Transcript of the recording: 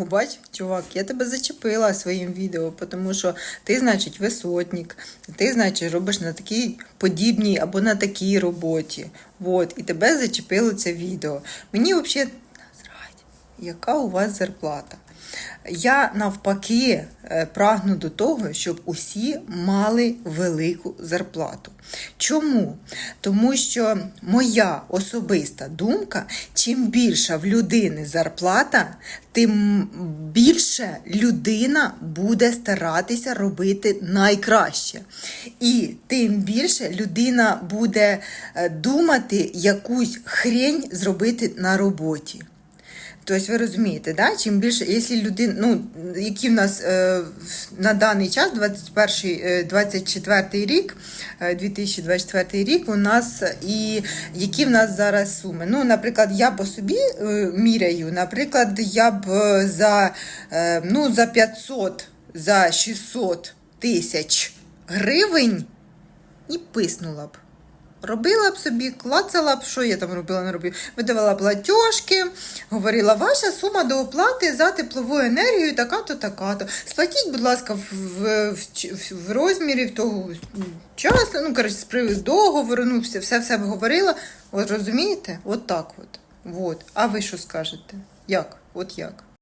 О, бач, чувак, я тебе зачепила своїм відео, тому що ти, значить, висотник, ти, значить, робиш на такій подібній або на такій роботі. От, і тебе зачепило це відео. Мені взагалі яка у вас зарплата. Я навпаки е, прагну до того, щоб усі мали велику зарплату. Чому? Тому що моя особиста думка: чим більша в людини зарплата, тим більше людина буде старатися робити найкраще. І тим більше людина буде е, думати якусь хрень зробити на роботі. Тобто ви розумієте, да? чим більше, якщо людина, ну, які в нас е, на даний час, 21, е, 24 рік, е, 2024 рік, у нас і які в нас зараз суми. Ну, наприклад, я по собі е, міряю, наприклад, я б за, е, ну, за 500, за 600 тисяч гривень і писнула б. Робила б собі, клацала б, що я там робила, не робила. Видавала платіжки, говорила, ваша сума до оплати за теплову енергію така-то, така-то. Сплатіть, будь ласка, в, в, в, в розмірі в того часу, ну, коротше, з договору, ну, все, все, все говорила. От розумієте? От так от. от. А ви що скажете? Як? От як?